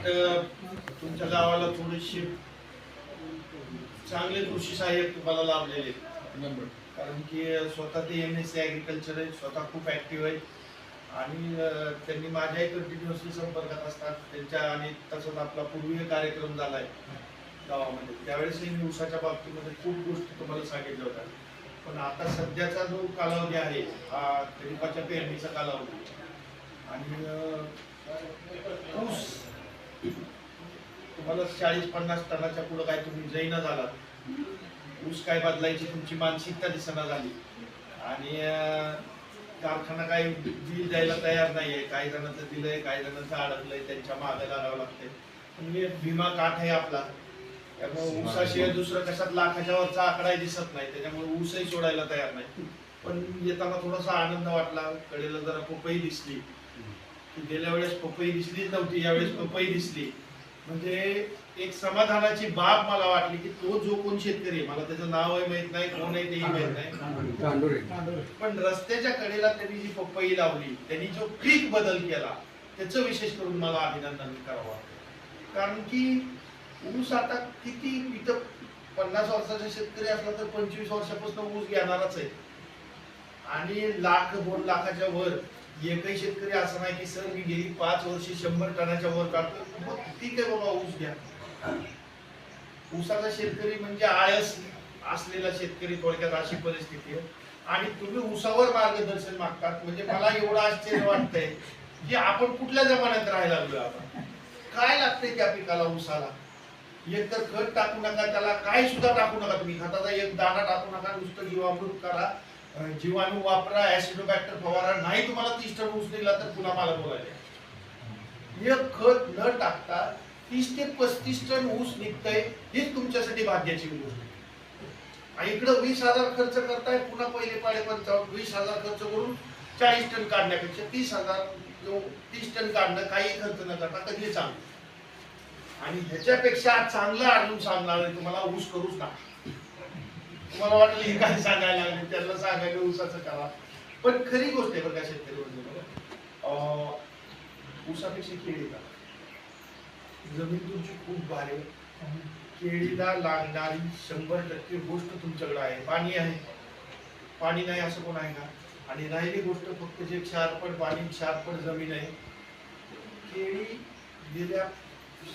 वाटतं तुमच्या गावाला थोडीशी चांगले कृषी सहाय्यक तुम्हाला लाभलेले. कारण की स्वतः ते एम एस सी ॲग्रिकल्चर आहे स्वतः खूप ॲक्टिव्ह आहेत आणि त्यांनी माझ्याही कंटिन्युअसली संपर्कात असतात. त्यांच्या आणि तसंच आपला पूर्वी कार्यक्रम झाला आहे गावामध्ये. त्यावेळेसही मी ऊसाच्या बाबतीमध्ये खूप गोष्टी तुम्हाला सांगितल्या होत्या. पण आता सध्याचा जो कालावधी आहे हा खरीपाच्या पेरणीचा कालावधी. आणि ऊस तुम्हाला चाळीस पन्नास टनाच्या पुढं काय तुम्ही जैन झालात. ऊस काय बदलायची तुमची मानसिकता दिसना झाली. आणि कारखाना काय बिल द्यायला तयार नाहीये. काही जणांचं दिलंय काही जणांचं अडकलंय. त्यांच्या मागे लागावं लागतंय. म्हणजे भीमा काठ आहे आपला. त्यामुळे ऊसाशिवाय दुसरं कशात लाखाच्या वरचा आकडाही दिसत नाही. त्याच्यामुळे ऊसही सोडायला तयार नाही. पण येताना थोडासा आनंद वाटला. कडेला जरा पपई दिसली. गेल्या वेळेस पपई दिसलीच नव्हती. यावेळेस पपई दिसली. म्हणजे एक समाधानाची बाब मला वाटली की तो जो कोण शेतकरी आहे, मला त्याचं नावही माहीत नाही कोण आहे तेही माहीत नाही. पण रस्त्याच्या कडेला त्यांनी जी पपई लावली त्यांनी जो पीक बदल केला त्याचं विशेष करून मला अभिनंदन करावं कारण की ऊस आता किती इथं पन्नास वर्षाचा शेतकरी असला तर पंचवीस वर्षापासून ऊस घेणारच आहे. आणि लाख दोन लाखाच्या वर एकही शेतकरी असं नाही की सर मी गेली पाच वर्ष शंभर टनाच्या वर काढतो. मग ठीक आहे बाबा ऊस घ्या. ऊसाचा शेतकरी म्हणजे आळस असलेला शेतकरी थोडक्यात अशी परिस्थिती आहे. आणि तुम्ही ऊसावर मार्गदर्शन मागतात. म्हणजे मला एवढं आश्चर्य वाटतंय की आपण कुठल्या जमान्यात राहायला लागलो आपण? काय लागतंय त्या पिकाला ऊसाला? एक तर खत टाकू नका त्याला काय सुद्धा टाकू नका तुम्ही. खताचा एक दाणा टाकू नका नुसतं जीवामृत करा. जीवाणू वापरा ऍसिडोबॅक्टर फवारा नाही तुम्हाला तीस टन ऊस दिला तर पुन्हा मला बोलायला एक खत न टाकता तीस ते पस्तीस टन ऊस निघतंय हीच तुमच्यासाठी भाग्याची गोष्ट. आणि इकडं वीस हजार खर्च करताय पुन्हा पहिले पाडे पंचावन्न वीस हजार खर्च करून चाळीस टन काढण्यापेक्षा तीस हजार तीस टन काढणं काही खर्च न करता कधी चांगलं आणि ह्याच्यापेक्षा चांगलं आणून सांगणार आहे तुम्हाला ऊस करूच ना मला वाटलं हे काय सांगायला लागले? त्यांना सांगायला ऊसाचं करा. पण खरी गोष्ट आहे बरं का शेतकरी बंधूंनो. ऊसापेक्षा केळी का जमीन तुमची खूप भारी केळीला लागणारी शंभर टक्के गोष्ट तुमच्याकडे आहे. पाणी आहे. पाणी नाही असं कोण आहे का? आणि राहिली गोष्ट फक्त जे क्षारपड पाणी क्षारपड जमीन आहे. केळी गेल्या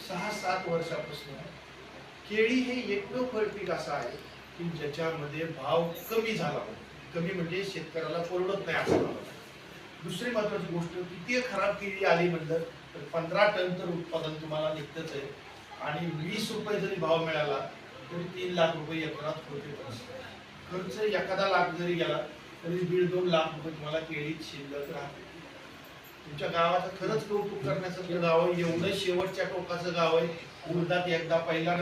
सहा सात वर्षापासून केळी हे एकटो फळ पीक असं आहे. की ज्याच्यामध्ये भाव कमी झाला कमी म्हणजे शेतकऱ्याला परवडत नाही असं झालं दुसरी महत्वाची गोष्ट किती खराब केळी आली म्हटलं तर पंधरा टन तर उत्पादन तुम्हाला निघतच आहे. आणि वीस रुपये जरी भाव मिळाला तरी तीन लाख रुपये एकरात होते खर्च. एखादा लाख जरी गेला तरी दीड दोन लाख रुपये तुम्हाला केळीत शिल्लक राहते. तुमच्या गावाचं खरंच कौतुक करण्याचं गाव आहे. एवढं शेवटच्या टोकाचं गाव आहे. उर्दात एकदा पहिला